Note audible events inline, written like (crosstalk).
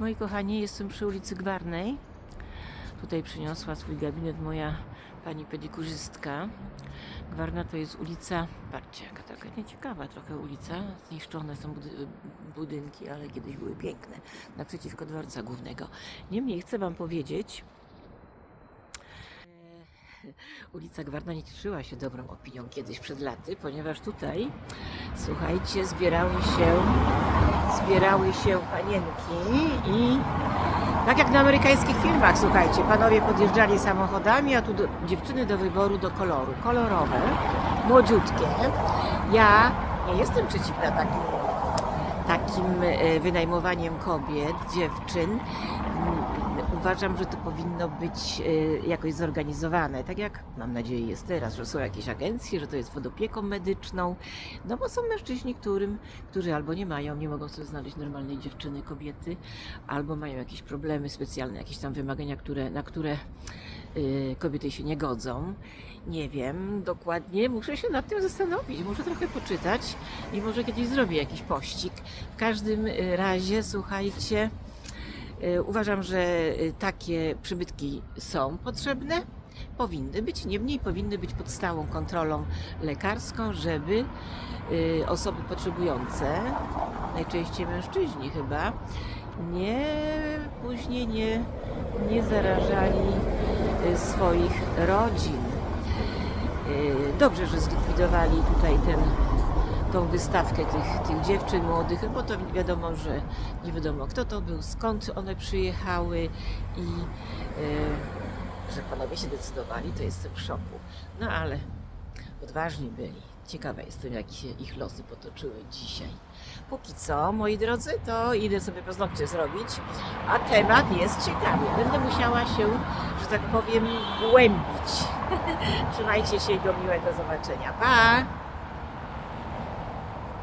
Moi kochani, jestem przy ulicy Gwarnej. Tutaj przyniosła swój gabinet moja pani pedikurzystka. Gwarna to jest ulica, patrzcie, jaka taka nieciekawa trochę ulica. Zniszczone są budy- budynki, ale kiedyś były piękne. Naprzeciwko dworca głównego. Niemniej chcę wam powiedzieć, e, ulica Gwarna nie cieszyła się dobrą opinią kiedyś przed laty, ponieważ tutaj, słuchajcie, zbierały się zbierały się panienki i tak jak na amerykańskich filmach, słuchajcie, panowie podjeżdżali samochodami, a tu do, dziewczyny do wyboru do koloru. Kolorowe, młodziutkie. Ja nie jestem przeciwna takim, takim e, wynajmowaniem kobiet, dziewczyn. Uważam, że to powinno być e, jakoś zorganizowane, tak jak mam nadzieję jest teraz, że są jakieś agencje, że to jest pod opieką medyczną, no bo są mężczyźni, którym, którzy albo nie mają, nie mogą sobie znaleźć normalnej dziewczyny, kobiety, albo mają jakieś problemy specjalne, jakieś tam wymagania, które, na które y, kobiety się nie godzą. Nie wiem dokładnie, muszę się nad tym zastanowić, muszę trochę poczytać i może kiedyś zrobię jakiś pościg. W każdym y, razie, słuchajcie, uważam, że y, takie przybytki są potrzebne. Powinny być, niemniej powinny być pod stałą kontrolą lekarską, żeby y, osoby potrzebujące, najczęściej mężczyźni chyba, nie później nie, nie zarażali swoich rodzin. Dobrze, że zlikwidowali tutaj ten, tą wystawkę tych, tych dziewczyn młodych, bo to wiadomo, że nie wiadomo kto to był, skąd one przyjechały i y, że panowie się decydowali, to jestem w szoku. No ale odważni byli. Ciekawa jestem, jak się ich losy potoczyły dzisiaj. Póki co, moi drodzy, to idę sobie paznokcie zrobić, a temat jest ciekawy. Będę musiała się, że tak powiem, głębić. (laughs) Trzymajcie się i do miłego zobaczenia. Pa!